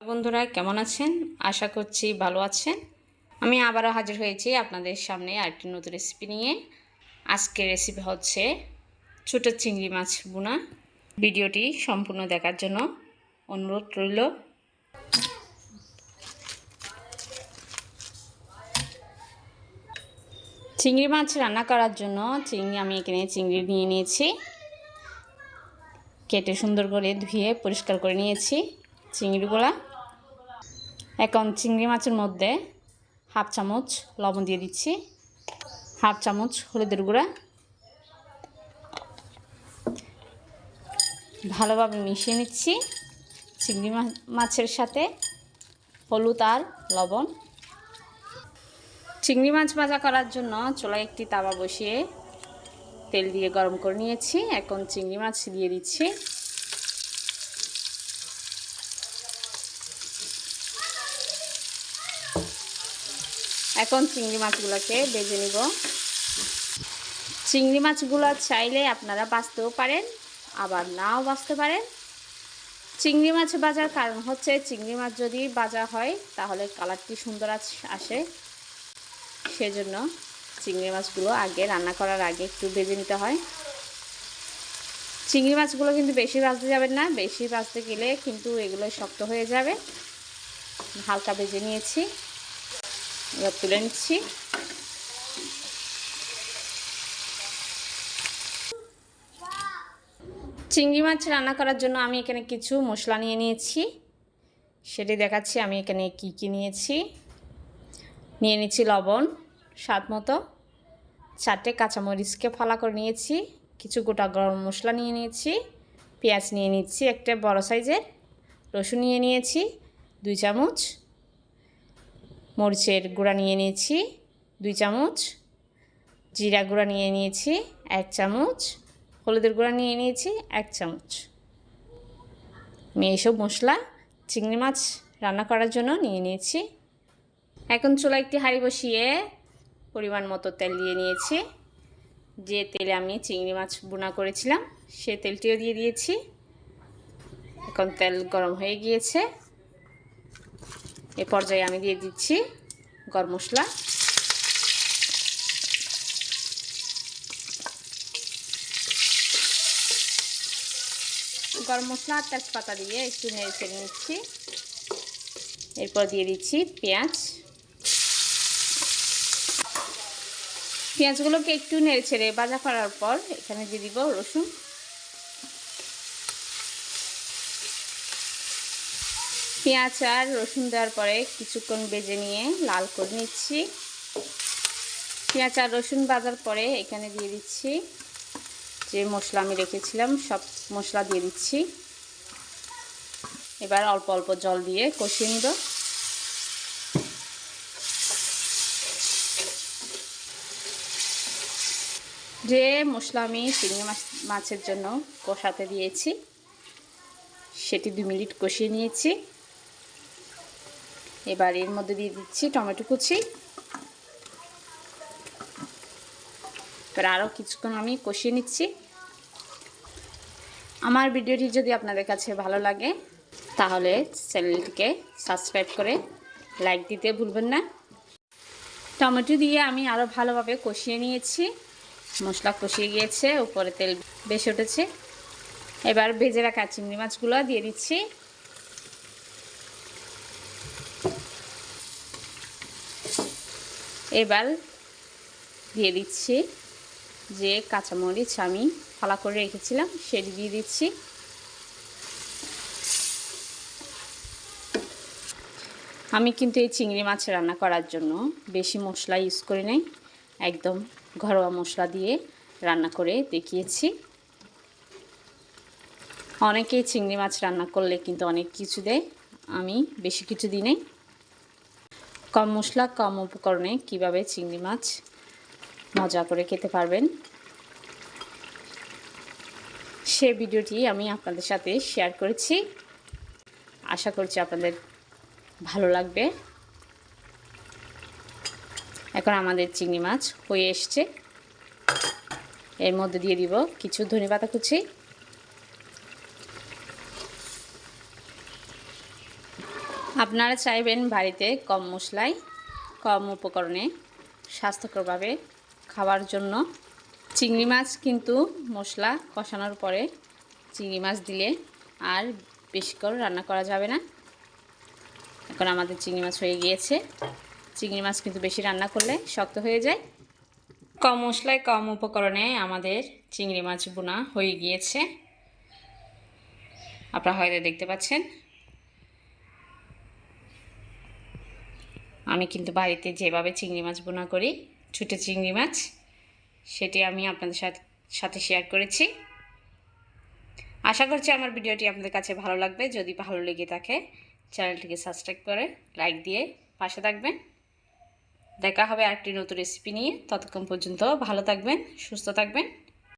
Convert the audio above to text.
বন্ধুরা, কেমন আছেন? আশা করছি ভালো আছেন। আমি আবারও হাজির হয়েছি আপনাদের সামনে আরেকটি নতুন রেসিপি নিয়ে। আজকের রেসিপি হচ্ছে ছোটো চিংড়ি মাছ বোনা ভিডিওটি সম্পূর্ণ দেখার জন্য অনুরোধ রইল। চিংড়ি মাছ রান্না করার জন্য চিংড়ি, আমি এখানে চিংড়ি নিয়ে নিয়েছি। কেটে সুন্দর করে ধুয়ে পরিষ্কার করে নিয়েছি চিংড়িগুলা। এখন চিংড়ি মাছের মধ্যে হাফ চামচ লবণ দিয়ে দিচ্ছি। হাফ চামচ হলুদের গুঁড়া। ভালোভাবে মিশিয়ে নিচ্ছি চিংড়ি মাছের সাথে হলুদ আর লবণ। চিংড়ি মাছ ভাজা করার জন্য চুলায় একটি তাওয়া বসিয়ে তেল দিয়ে গরম করে নিয়েছি। এখন চিংড়ি মাছ দিয়ে দিচ্ছি। এখন চিংড়ি মাছগুলোকে বেজে নিব। চিংড়ি মাছগুলো চাইলে আপনারা বাঁচতেও পারেন, আবার নাও বাঁচতে পারেন। চিংড়ি মাছ বাজার কারণ হচ্ছে চিংড়ি মাছ যদি বাজা হয়, তাহলে কালারটি সুন্দর আসে সেজন্য চিংড়ি মাছগুলো আগে রান্না করার আগে একটু বেজে নিতে হয়। চিংড়ি মাছগুলো কিন্তু বেশি ভাজতে যাবেন না, বেশি ভাজতে গেলে কিন্তু এগুলো শক্ত হয়ে যাবে। হালকা বেজে নিয়েছি। এবার তুলে নিচ্ছি। চিংড়ি মাছ রান্না করার জন্য আমি এখানে কিছু মশলা নিয়ে নিয়েছি। সেটি দেখাচ্ছি, আমি এখানে কি কি নিয়েছি। নিয়ে নিচ্ছি লবণ, স্বাদ মতো। চারটে কাঁচামরিচকে ফালা করে নিয়েছি, কিছু গোটা গরম মশলা নিয়ে নিয়েছি, পেঁয়াজ নিয়ে নিচ্ছি একটা বড় সাইজের, রসুন নিয়ে নিয়েছি, দুই চামচ। মরিচের গুঁড়া নিয়ে নিয়েছি, দুই চামচ। জিরা গুঁড়া নিয়ে নিয়েছি, এক চামচ। হলুদের গুঁড়া নিয়ে নিয়েছি, এক চামচ। আমি এইসব মশলা, চিংড়ি মাছ রান্না করার জন্য নিয়ে নিয়েছি। এখন চুলা একটি হাঁড়ি বসিয়ে পরিমাণ মতো তেল দিয়ে নিয়েছি। যে তেলে আমি চিংড়ি মাছ বোনা করেছিলাম, সে তেলটিও দিয়ে দিয়েছি। এখন তেল গরম হয়ে গিয়েছে। এ পর্যায়ে আমি দিয়ে দিচ্ছি গরম মশলা। গরম মশলা আর তেজপাতা দিয়ে একটু নেড়ে চেড়ে নিচ্ছি। এরপর দিয়ে দিচ্ছি পেঁয়াজ। পেঁয়াজগুলোকে একটু নেড়ে ছেড়ে ভাজা করার পর এখানে দিয়ে দিব রসুন। পেঁয়াজ আর রসুন দেওয়ার পরে কিছুক্ষণ বেজে নিয়ে লাল করে নিচ্ছি। পেঁয়াজ আর রসুন বাজার পরে এখানে দিয়ে দিচ্ছি যে মশলা আমি রেখেছিলাম, সব মশলা দিয়ে দিচ্ছি। এবার অল্প অল্প জল দিয়ে কষিয়ে নিব। যে মশলা আমি চিংড়ি মাছ, মাছের জন্য কষাতে দিয়েছি, সেটি দু মিনিট কষিয়ে নিয়েছি। এবার এর মধ্যে দিয়ে দিচ্ছি টমেটো কুচি। এবার আরও কিছুক্ষণ আমি কষিয়ে নিচ্ছি। আমার ভিডিওটি যদি আপনাদের কাছে ভালো লাগে, তাহলে চ্যানেলটিকে সাবস্ক্রাইব করে লাইক দিতে ভুলবেন না। টমেটো দিয়ে আমি আরও ভালোভাবে কষিয়ে নিয়েছি। মশলা কষিয়ে গিয়েছে, উপরে তেল বেশি উঠেছে। এবার ভেজে রাখা চিংড়ি মাছগুলো দিয়ে দিচ্ছি। এবার দিয়ে দিচ্ছি যে কাঁচামরিচ আমি ফালা করে রেখেছিলাম, সেটি দিয়ে দিচ্ছি। আমি কিন্তু এই চিংড়ি মাছ রান্না করার জন্য বেশি মশলা ইউজ করি নাই, একদম ঘরোয়া মশলা দিয়ে রান্না করে দেখিয়েছি। অনেকেই চিংড়ি মাছ রান্না করলে কিন্তু অনেক কিছু দেয়, আমি বেশি কিছু দিই নাই। কম মশলা, কম উপকরণে কীভাবে চিংড়ি মাছ মজা করে খেতে পারবেন। সে ভিডিওটি আমি আপনাদের সাথে শেয়ার করেছি। আশা করছি আপনাদের ভালো লাগবে। এখন আমাদের চিংড়ি মাছ হয়ে এসছে। এর মধ্যে দিয়ে দিব কিছু ধনে পাতা কুচি। আপনারা চাইবেন বাড়িতে কম মশলায় কম উপকরণে, স্বাস্থ্যকরভাবে খাওয়ার জন্য। চিংড়ি মাছ কিন্তু মশলা কষানোর পরে চিংড়ি মাছ দিলে আর বেশি করে রান্না করা যাবে না। এখন আমাদের চিংড়ি মাছ হয়ে গিয়েছে। চিংড়ি মাছ কিন্তু বেশি রান্না করলে শক্ত হয়ে যায়। কম মশলায় কম উপকরণে আমাদের চিংড়ি মাছ বোনা হয়ে গিয়েছে। আপনারা হয়তো দেখতে পাচ্ছেন আমি কিন্তু বাড়িতে যেভাবে চিংড়ি মাছ বোনা করি, ছুটে চিংড়ি মাছ, সেটি আমি আপনাদের সাথে সাথে শেয়ার করেছি। আশা করছি আমার ভিডিওটি আপনাদের কাছে ভালো লাগবে। যদি ভালো লেগে থাকে, চ্যানেলটিকে সাবস্ক্রাইব করে লাইক দিয়ে পাশে থাকবেন। দেখা হবে আরেকটি নতুন রেসিপি নিয়ে। ততক্ষণ পর্যন্ত ভালো থাকবেন, সুস্থ থাকবেন।